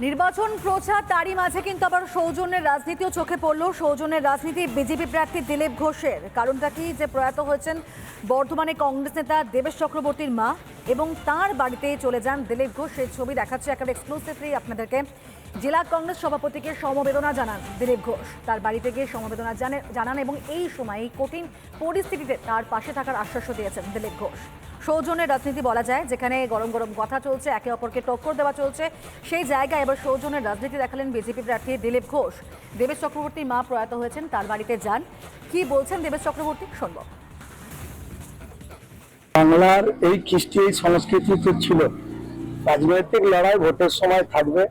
নির্বাচন প্রচার তারই মাঝে কিন্তু আবার সৌজন্যের রাজনীতিও চোখে পড়ল। সৌজন্যের রাজনীতি বিজেপি প্রার্থী দিলীপ ঘোষের। কারণটা কি? যে প্রয়াত হয়েছেন বর্ধমানে কংগ্রেস নেতা দেবেশ চক্রবর্তীর মা এবং তার বাড়িতে চলে যান দিলীপ ঘোষ। সেই ছবি দেখাচ্ছে একেবারে এক্সক্লুসিভলি আপনাদেরকে। জেলা কংগ্রেস সভাপতিকে সমবেদনা জানান দিলীপ ঘোষ। তার বাড়িতে গিয়ে সমবেদনা জানে- জানান এবং এই সময় এই কঠিন পরিস্থিতিতে তার পাশে থাকার আশ্বাসও দিয়েছেন দিলীপ ঘোষ। সৌজন্যের রাজনীতি বলা যায়, যেখানে গরম গরম কথা চলছে, একে অপরকে টক্কর দেওয়া চলছে। সেই জায়গায় এবার সৌজন্যের রাজনীতি দেখালেন বিজেপি প্রার্থী দিলীপ ঘোষ। দেবেশ চক্রবর্তীর মা প্রয়াত হয়েছেন, তার বাড়িতে যান। কি বলছেন দেবেশ চক্রবর্তী? শুনব। বাংলার এই কৃষ্টি এই সংস্কৃতি তো ছিল। রাজনৈতিক লড়াই ভোটের সময় থাকবে।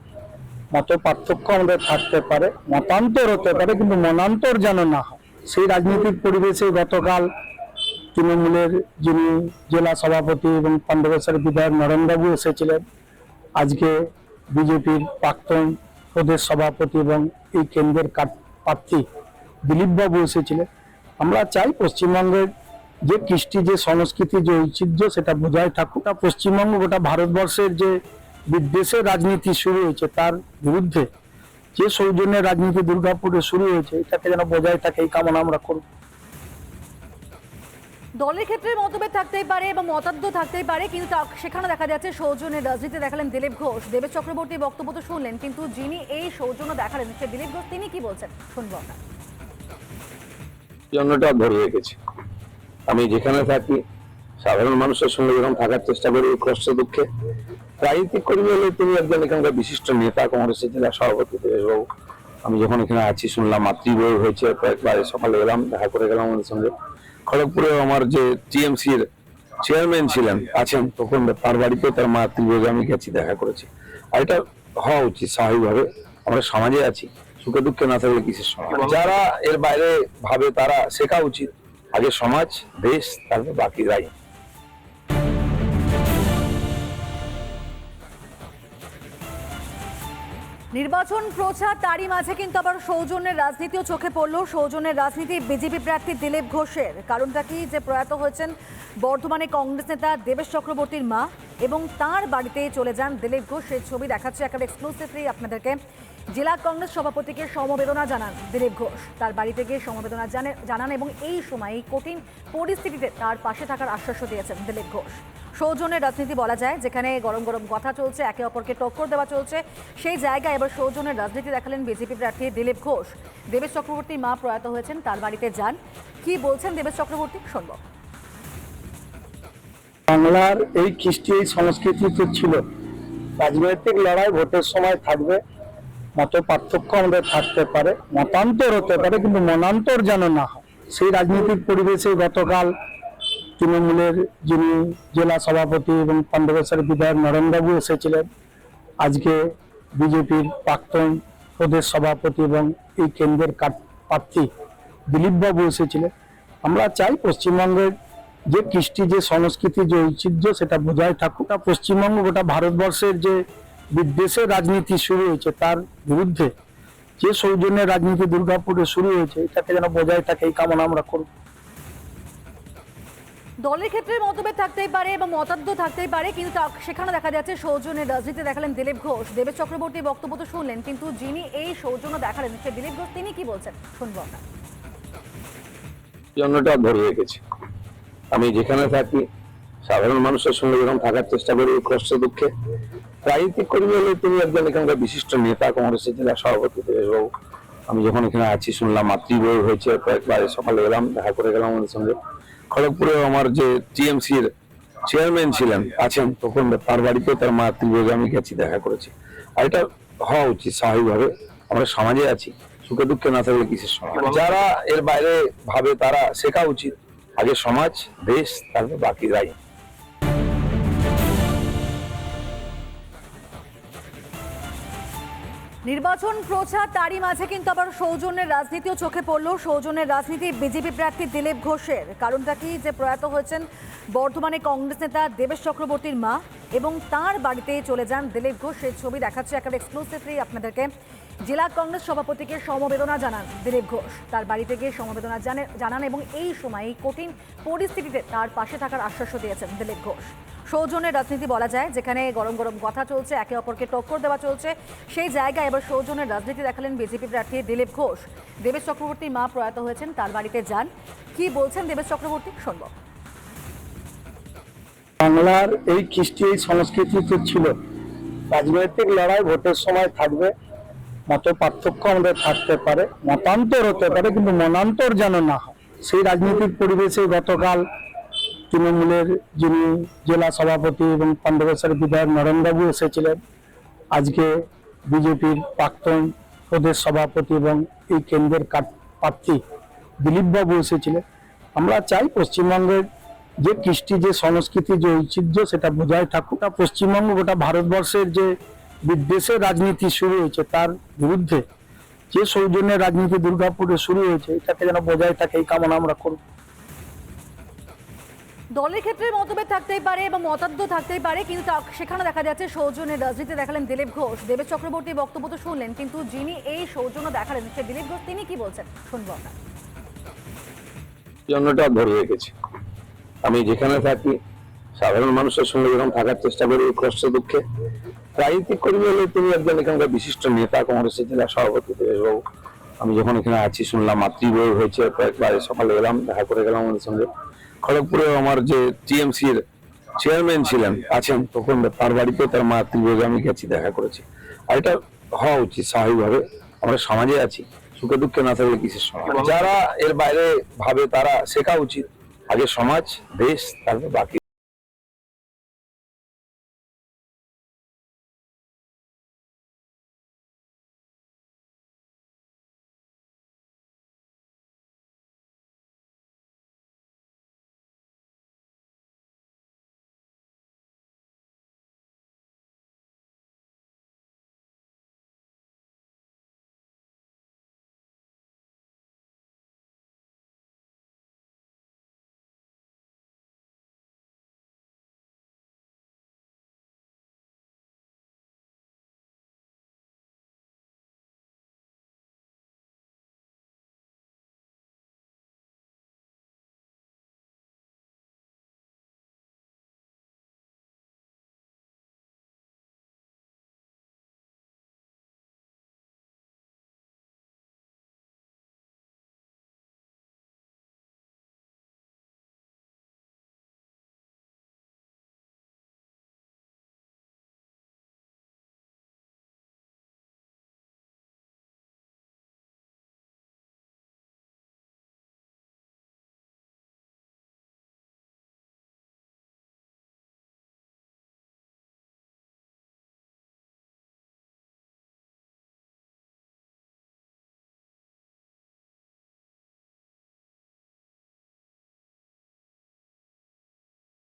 মত পার্থক্য আমাদের থাকতে পারে। মতান্তর হতে পারে, কিন্তু মনান্তর যেন না হয়। সেই রাজনৈতিক পরিবেশে গতকাল তৃণমূলের যিনি জেলা সভাপতি এবং পাণ্ডবেশ্বরের বিধায়ক নরেনবাবু এসেছিলেন, আজকে বিজেপির প্রাক্তন প্রদেশ সভাপতি এবং এই কেন্দ্রের প্রার্থী দিলীপবাবু এসেছিলেন। আমরা চাই পশ্চিমবঙ্গের যে কৃষ্টি, যে সংস্কৃতি, যে ঐতিহ্য সেটা বোঝায় থাকুক। পশ্চিমবঙ্গ গোটা ভারতবর্ষের যে বিদ্বেষের রাজনীতি শুরু হয়েছে, তার বিরুদ্ধে যে সৌজন্যের রাজনীতি দুর্গাপুরে শুরু হয়েছে, এটাকে যেন বজায় থাকে, এই কামনা আমরা করব। দলের ক্ষেত্রে মতভেদ থাকতেই পারে এবং মতাদ্দ থাকতেই পারে, কিন্তু সেখানে দেখা যাচ্ছে সৌজন্যের রাজনীতি দেখালেন দিলীপ ঘোষ। দেবেশ চক্রবর্তীর বক্তব্য তো শুনলেন, কিন্তু যিনি এই সৌজন্য দেখালেন, সে দিলীপ ঘোষ, তিনি কি বলছেন? শুনব আমরা। জন্যটা ধরে রেখেছি। আমি যেখানে থাকি, সাধারণ মানুষের সঙ্গে যখন থাকার চেষ্টা করি কষ্ট দুঃখে রাজনীতিক কর্মী হলে তিনি একজন এখানকার বিশিষ্ট নেতা, কংগ্রেসের জেলা সভাপতি দেবেশবাবু। আমি যখন এখানে আছি, শুনলাম মাতৃবয় হয়েছে, কয়েকবার সকালে এলাম, দেখা করে গেলাম আমাদের সঙ্গে। খড়গপুরে আমার যে টিএমসি এর চেয়ারম্যান ছিলেন আছেন তখন তার বাড়িতে তার মা মাতৃবয় আমি গেছি দেখা করেছি। আর এটা হওয়া উচিত স্বাভাবিকভাবে। আমরা সমাজে আছি সুখে দুঃখে না থাকলে কিসের সমাজ? যারা এর বাইরে ভাবে তারা শেখা উচিত। আগে সমাজ দেশ তারপর বাকি রায় নির্বাচন প্রচার তারই মাঝে কিন্তু আবার সৌজন্যের রাজনীতিও চোখে পড়ল। সৌজন্যের রাজনীতি বিজেপি প্রার্থী দিলীপ ঘোষের। কারণটা কি? যে প্রয়াত হয়েছেন বর্ধমানে কংগ্রেস নেতা দেবেশ চক্রবর্তীর মা এবং তার বাড়িতে চলে যান দিলীপ ঘোষ। সেই ছবি দেখাচ্ছে একেবারে এক্সক্লুসিভলি আপনাদেরকে। জেলা কংগ্রেস সভাপতিকে সমবেদনা জানান দিলীপ ঘোষ। তার বাড়িতে গিয়ে সমবেদনা জানান এবং এই সময় এই কঠিন পরিস্থিতিতে তার পাশে থাকার আশ্বাসও দিয়েছেন দিলীপ ঘোষ। সৌজন্যের রাজনীতি বলা যায়, যেখানে গরম গরম কথা চলছে, একে অপরকে টক্কর দেওয়া চলছে। সেই জায়গায় এবার সৌজন্যের রাজনীতি দেখালেন বিজেপি প্রার্থী দিলীপ ঘোষ। দেবেশ চক্রবর্তীর মা প্রয়াত হয়েছেন, তার বাড়িতে যান। কি বলছেন দেবেশ চক্রবর্তী? শুনব। বাংলার এই কৃষ্টি, এই সংস্কৃতি তো ছিল। রাজনৈতিক লড়াই ভোটের সময় থাকবে। মত পার্থক্য আমাদের থাকতে পারে। মতান্তর হতে পারে, কিন্তু মনান্তর যেন না হয়। সেই রাজনৈতিক পরিবেশে গতকাল তৃণমূলের যিনি জেলা সভাপতি এবং পাণ্ডবেশ্বরের বিধায়ক নরেনবাবু এসেছিলেন, আজকে বিজেপির প্রাক্তন প্রদেশ সভাপতি এবং এই কেন্দ্রের প্রার্থী দিলীপবাবু এসেছিলেন। আমরা চাই পশ্চিমবঙ্গের যে কৃষ্টি, যে সংস্কৃতি, যে ঐতিহ্য সেটা বজায় থাকুক। পশ্চিমবঙ্গ গোটা ভারতবর্ষের যে বিদ্বেষের রাজনীতি শুরু হয়েছে, তার বিরুদ্ধে যে সৌজন্যের রাজনীতি দুর্গাপুরে শুরু হয়েছে, এটাকে যেন বজায় থাকে, এই কামনা আমরা করব। দলের ক্ষেত্রে মতভেদ থাকতেই পারে এবং মতাদ্দ থাকতেই পারে, কিন্তু সেখানে দেখা যাচ্ছে সৌজন্যের রাজনীতি দেখালেন দিলীপ ঘোষ। দেবেশ চক্রবর্তীর বক্তব্য তো শুনলেন, কিন্তু যিনি এই সৌজন্য দেখালেন, সে দিলীপ ঘোষ, তিনি কি বলছেন? শুনব আমরা। জন্যটা ধরে আমি যেখানে থাকি, সাধারণ মানুষের সঙ্গে যখন থাকার চেষ্টা করি কষ্ট, দুঃখে রাজনীতিক কর্মী হলে তিনি একজন এখানকার বিশিষ্ট নেতা, কংগ্রেসের জেলা সভাপতি আমি যখন এখানে আছি, শুনলাম মাতৃবয় হয়েছে, কয়েকবার সকালে এলাম, দেখা করে গেলাম আমাদের সঙ্গে। খড়গপুরে আমার যে টিএমসি এর চেয়ারম্যান ছিলেন আছেন তখন তার বাড়িতে তার মা ত্রিভোজ আমি গেছি দেখা করেছি। আর এটা হওয়া উচিত স্বাভাবিকভাবে। আমরা সমাজে আছি সুখে দুঃখে না থাকলে কিসের সমাজ? যারা এর বাইরে ভাবে তারা শেখা উচিত। আগে সমাজ দেশ তারপর বাকি রায় নির্বাচন প্রচার তারই মাঝে কিন্তু আবার সৌজন্যের রাজনীতিও চোখে পড়ল। সৌজন্যের রাজনীতি বিজেপি প্রার্থী দিলীপ ঘোষের। কারণটা কি? যে প্রয়াত হয়েছেন বর্ধমানে কংগ্রেস নেতা দেবেশ চক্রবর্তীর মা এবং তার বাড়িতে চলে যান দিলীপ ঘোষ। সেই ছবি দেখাচ্ছে একেবারে এক্সক্লুসিভলি আপনাদেরকে। জেলা কংগ্রেস সভাপতিকে সমবেদনা জানান দিলীপ ঘোষ। তার বাড়িতে গিয়ে সমবেদনা জানান এবং এই সময় এই কঠিন পরিস্থিতিতে তার পাশে থাকার আশ্বাসও দিয়েছেন দিলীপ ঘোষ। সৌজন্যের রাজনীতি বলা যায়, যেখানে গরম গরম কথা চলছে, একে অপরকে টক্কর দেওয়া চলছে। সেই জায়গায় এবার সৌজন্যের রাজনীতি দেখালেন বিজেপি প্রার্থী দিলীপ ঘোষ। দেবেশ চক্রবর্তী মা প্রয়াত হয়েছেন, তার বাড়িতে যান। কি বলছেন দেবেশ চক্রবর্তী? শুনব। বাংলার এই কৃষ্টি, এই সংস্কৃতি তো ছিল। রাজনৈতিক লড়াই ভোটের সময় থাকবে, মত পার্থক্য আমাদের থাকতে পারে। মতান্তর হতে পারে, কিন্তু মনান্তর যেন না হয়। সেই রাজনৈতিক পরিবেশে গতকাল তৃণমূলের যিনি জেলা সভাপতি এবং পাণ্ডবেশ্বর বিধায়ক নরেনবাবু এসেছিলেন, আজকে বিজেপির প্রাক্তন প্রদেশ সভাপতি এবং এই কেন্দ্রের প্রার্থী দিলীপবাবু এসেছিলেন। আমরা চাই পশ্চিমবঙ্গের যে কৃষ্টি, যে সংস্কৃতি, যে ঐতিহ্য সেটা বজায় থাকুক। পশ্চিমবঙ্গ গোটা ভারতবর্ষের যে বিদ্বেষের রাজনীতি শুরু হয়েছে, তার বিরুদ্ধে যে সৌজন্যের রাজনীতি দুর্গাপুরে শুরু হয়েছে, এটাকে যেন বজায় থাকে, এই কামনা আমরা করব। দলের ক্ষেত্রে মতভেদ থাকতেই পারে এবং মতাব্দ থাকতেই পারে, কিন্তু সেখানে দেখা যাচ্ছে সৌজন্যের রাজনীতি দেখালেন দিলীপ ঘোষ। দেবেশ চক্রবর্তীর বক্তব্য তো শুনলেন, কিন্তু যিনি এই সৌজন্য দেখালেন, সে দিলীপ ঘোষ, তিনি কি বলছেন? শুনব আমরা। জন্যটা ধরে রেখেছি। আমি যেখানে থাকি, সাধারণ মানুষের সঙ্গে যখন থাকার চেষ্টা করি কষ্ট দুঃখে রাজনীতিক কর্মী হলে তিনি একজন এখানকার বিশিষ্ট নেতা, কংগ্রেসের জেলা সভাপতি দেবেশবাবু আমি যখন এখানে আছি, শুনলাম মাতৃবয় হয়েছে, কয়েকবার সকালে এলাম, দেখা করে গেলাম ওদের সঙ্গে। খড়গপুরে আমার যে টিএমসি এর চেয়ারম্যান ছিলেন, আছেন, তখন তার বাড়িতে তার মাতৃবয় আমি গেছি, দেখা করেছি। আর এটা হওয়া উচিত স্বাভাবিকভাবে। আমরা সমাজে আছি, সুখে দুঃখে না থাকলে কিসের সমাজ? যারা এর বাইরে ভাবে, তারা শেখা উচিত। আগে সমাজ, দেশ, তারপর বাকি।